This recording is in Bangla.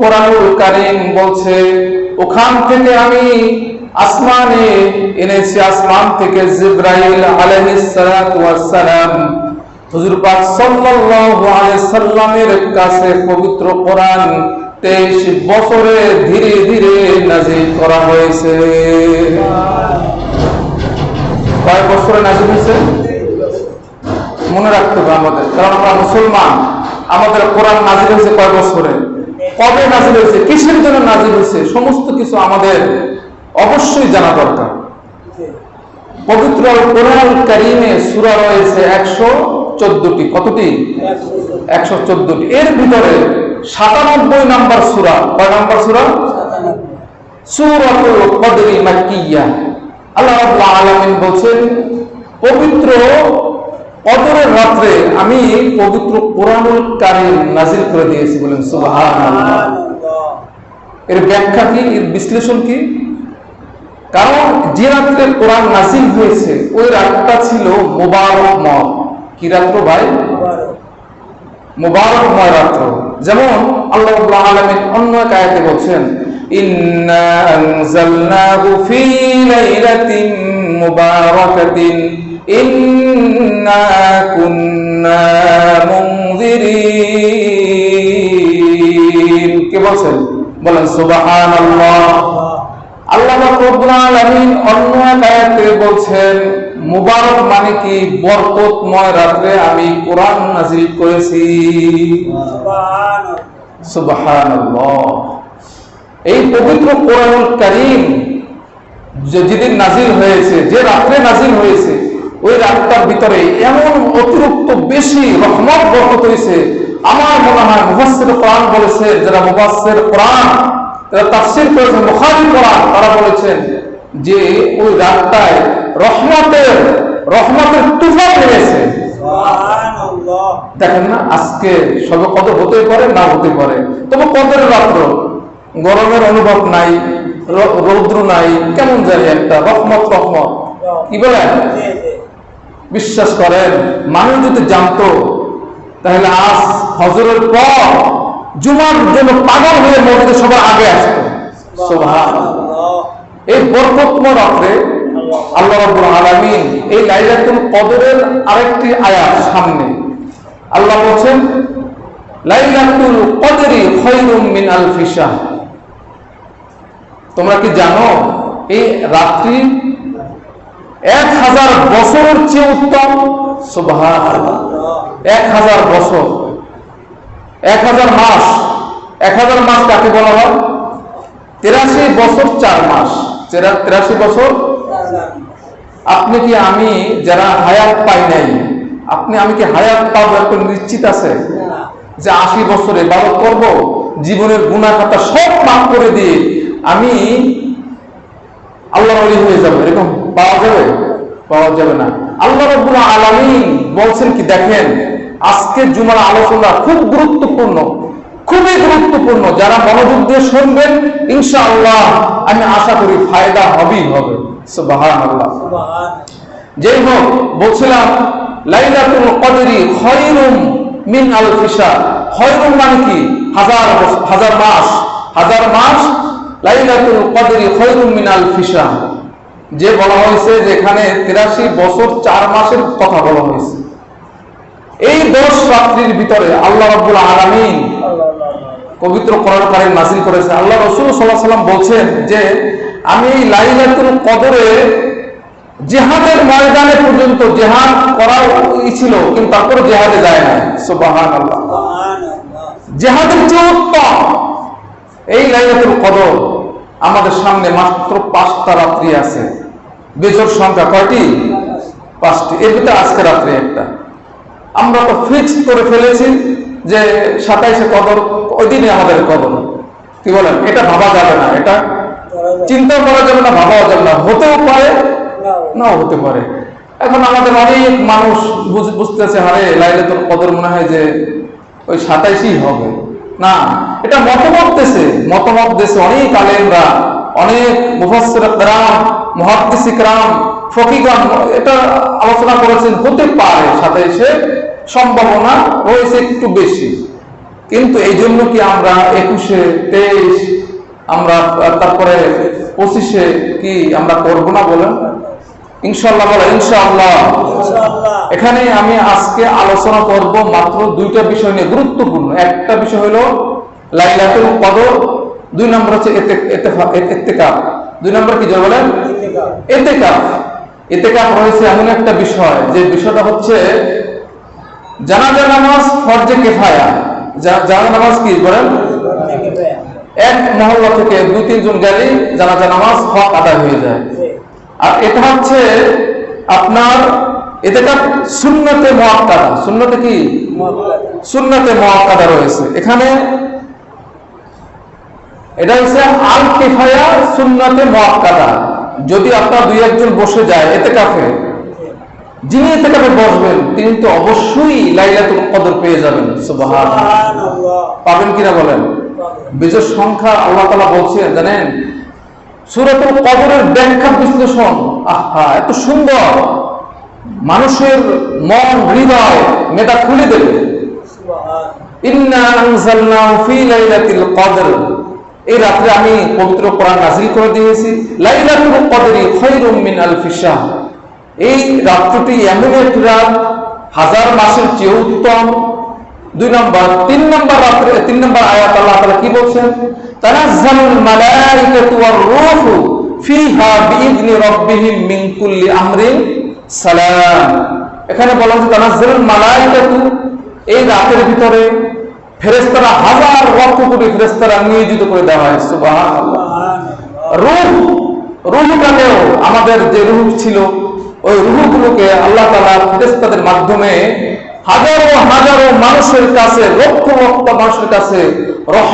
কোরআনুল বলছে, ওখান থেকে আমি আসমানে এনেছি, আসমান থেকে জিব্রাইল হুজুর পাক সাল্লাল্লাহু আলাইহি সাল্লামের কাছে পবিত্র কোরআন 23 বছরে ধীরে ধীরে নাজিল করা হয়েছে। কয় বছরে নাজিল হয়েছে? মনে রাখতে হবে আমাদের, কারণ আমরা মুসলমান। আমাদের কোরআন নাজিল হয়েছে কয় বছরে? কবে নাজিল হয়েছে কিসের জন্য নাজিল হয়েছে সমস্ত কিছু আমাদের অবশ্যই জানা দরকার। পবিত্র কোরআন কারিমে সূরা রয়েছে একশো চোদ্দটি কতটি? একশো চোদ্দটি। এর ভিতরে সাতানব্বই নাম্বার সূরা কয় নাম্বার সূরা? সূরাতুল কদরি মাক্কিয়া। আল্লাহ আলামিন বলছেন পবিত্র কদরের রাত্রে আমি পবিত্র কোরআনুল কারীম নাজিল করে দিয়েছি বলেন এর ব্যাখ্যা কি, এর বিশ্লেষণ কি? কারণ যে রাত্রে কোরআন নাজিল হয়েছে, ওই রাতটা ছিল মোবারকময় কি রাত্র ভাই? মুবারকময় রাত্র। যেমন আল্লাহ রাব্বুল অন্য এক আয়াতে বলছেন, ইন্না আনজালনাহু ফি লাইলাতিন মুবারাকাতিন। ইন্না কুন্না মুনজিরিন কে বলছেন? বলেন, সুবহানাল্লাহ। আল্লাহ অন্য বলছেন, মুবারক মানে কি? বরকতময় রাত্রে আমি কোরআন নাজিল করেছি। এই পবিত্র কোরআনুল কারীম যেদিন নাজিল হয়েছে, যে রাত্রে নাজিল হয়েছে ওই রাতটার ভিতরে এমন অতিরিক্ত বেশি রহমত বরকত হয়েছে আমার মনে হয় মুফাসসির কোরআন বলেছে যারা মুফাসসির কোরআন যারা তাফসীর করেছেন বুখারী কোরআন তারা বলেছেন যে ওই রাতটায় রহমতের রহমতের তুফান নেমেছে। দেখেন না আজকে সবে কত হতে পারে না হতে পারে। তবে কদরের রাত্র গরমের অনুভব নাই রৌদ্র নাই কেমন জানি একটা রহমত রহমত। কি বলেন? বিশ্বাস করেন মানুষ যদি জানতো তাহলে আজ হজরের পর জুমার জন্য পাগল হয়ে মসজিদে সবার আগে আসতো। এই বরকতময় রাত্রে আল্লাহ রাব্বুল আলামিন এই লাইলাতুল কদরের আরেকটি আয়াত সামনে। আল্লাহ বলছেন লাইলাতুল কদরি খায়রুম মিন আলফি শাহর তোমরা কি জানো এই রাত্রি এক হাজার বছরের চেয়ে উত্তম এক হাজার বছর। এক হাজার মাস। এক হাজার মাস কাকে বলা হয়? তেরাশি বছর চার মাস। তেরা- তেরাশি বছর? আপনি কি আমি যারা হায়াত পাই নাই, আপনি আমি কি হায়াত পাবো একটু নিশ্চিত আছে? যে আশি বছরে ইবাদত করব, জীবনের গুণা খাতা সব মাফ করে দিয়ে আমি আল্লাহ হয়ে যাব, এরকম পাওয়া যাবে? পাওয়া যাবে না। আল্লাহ রব্বুল আলামিন বলছেন কি, দেখেন আজকের জুমার আলোচনা খুব গুরুত্বপূর্ণ, খুবই গুরুত্বপূর্ণ। যারা মনোযোগ দিয়ে শুনবেন, ইনশাআল্লাহ, আমি আশা করি ফায়দা হবেই হবে। সুবহানাল্লাহ। যেই হোক, বলছিলাম, লাইলাতুল কদরি খয়রুম মিন আলফি শাহ খয়রুম মানে কি? হাজার হাজার মাস। হাজার মাস লাইলাতুল কদরি খয়রুম মিন আলফি শাহ যে বলা হয়েছে যেখানে তিরাশি বছর চার মাসের কথা বলা হয়েছে। এই দশ রাত্রির ভিতরে আল্লাহ রাব্বুল আলামিন পবিত্র করার কারিম নাসিল করেছে। আল্লাহ রসুল সাল্লাহ সাল্লাম বলছেন যে, আমি এই লাইলাতুল কদরে জেহাদের ময়দানে পর্যন্ত জেহাদ করার ছিল, কিন্তু তারপরে জেহাদে যায় না আল্লাহ জেহাদের চেয়ে উত্তম এই লাইলাতুল কদর আমাদের সামনে মাত্র পাঁচটা রাত্রি আছে। বেজর সংখ্যা কয়টি? পাঁচটি। এর ভিতরে আজকে রাত্রে একটা। আমরা তো ফিক্সড করে ফেলেছি যে সাতাইশে কবর ওই দিনে আমাদের কবর কি বলেন? এটা ভাবা যাবে না, এটা চিন্তা করা যাবে না ভাবা যাবে না। হতেও পারে না হতে পারে। এখন আমাদের অনেক মানুষ বুঝতেছে হারে লাইলে তোর কদর মনে হয় যে ওই সাতাইশই হবে। না, এটা মতমত দেশে মতমত দেশে অনেক আলেমরা, অনেক মুফাসরা মহাদিস ইকরাম এটা আলোচনা করেছেন হতে পারে সাথে সে সম্ভাবনা রয়েছে একটু বেশি। কিন্তু এই জন্য কি আমরা একুশে তেইশ আমরা তারপরে পঁচিশে কি আমরা করব না বলেন? ইনশাল্লাহ বলে ইনশাল্লাহ এখানে আমি আজকে আলোচনা করব মাত্র দুইটা বিষয় নিয়ে গুরুত্বপূর্ণ। একটা বিষয় হলো লাইলাতুল কদর দুই নম্বর হচ্ছে এতেকাপ দুই নম্বর কি বলেন? এতেকাফ। থেকে দুই তিনজন গেলেই জানাজা নামাজ হক আদায় হয়ে যায়। আর এটা হচ্ছে আপনার এতেকাফ সুন্নতে মুআক্কাদা। সুন্নতে কি? সুন্নতে মুআক্কাদা রয়েছে। এখানে এটা হচ্ছে আল কিফায়া সুন্নতে মুআক্কাদা। যদি আপনার দুই একজন বসে যায় এতে কাফে যিনি এতে কাফে বসবেন তিনি তো অবশ্যই লাইলাতুল কদর পেয়ে যাবেন পাবেন কিনা বলেন? বিজয় সংখ্যা আল্লাহ তাআলা বলছেন জানেন? সূরাতুল কদরের ব্যাখ্যা বিশ্লেষণ আহা এত সুন্দর। মানুষের মন হৃদয় মেধা খুলে দেবে। ইন্না আনজালনাহু ফি লাইলাতিল কদর। এই রাত্রে আমি পবিত্র কোরআন নাযিল করে দিয়েছি। লাইলাতুল কদরি খায়রুম মিন আলফি শাহর এই রাত্রিটি এমন একটি রাত, হাজার মাসের চেয়ে উত্তম। দুই নম্বর, তিন নম্বর রাত্রে, তিন নম্বর আয়াত আল্লাহ তাআলা কি বলছেন? তানাজ্জালুল মালাইকাতু ওয়ার রূহু ফিহা বিইذনি রাব্বিহিম মিন কুল্লি আমরিন সালাম। এখানে বলা হচ্ছে তানাজ্জালুল মালাইকাতু এই রাতের ভিতরে ফেরেশতারা হাজার লক্ষ কোটি ফেরেস্তারা নিয়োজিত করে দেওয়া হয় সুবাহ রূহ, রুহটাকেও আমাদের যে রুহ ছিল, ওই রুহগুলোকে আল্লাহ তালা ফেরেস্তাদের মাধ্যমে হাজারো হাজারো মানুষের কাছে, লক্ষ লক্ষ মানুষের কাছে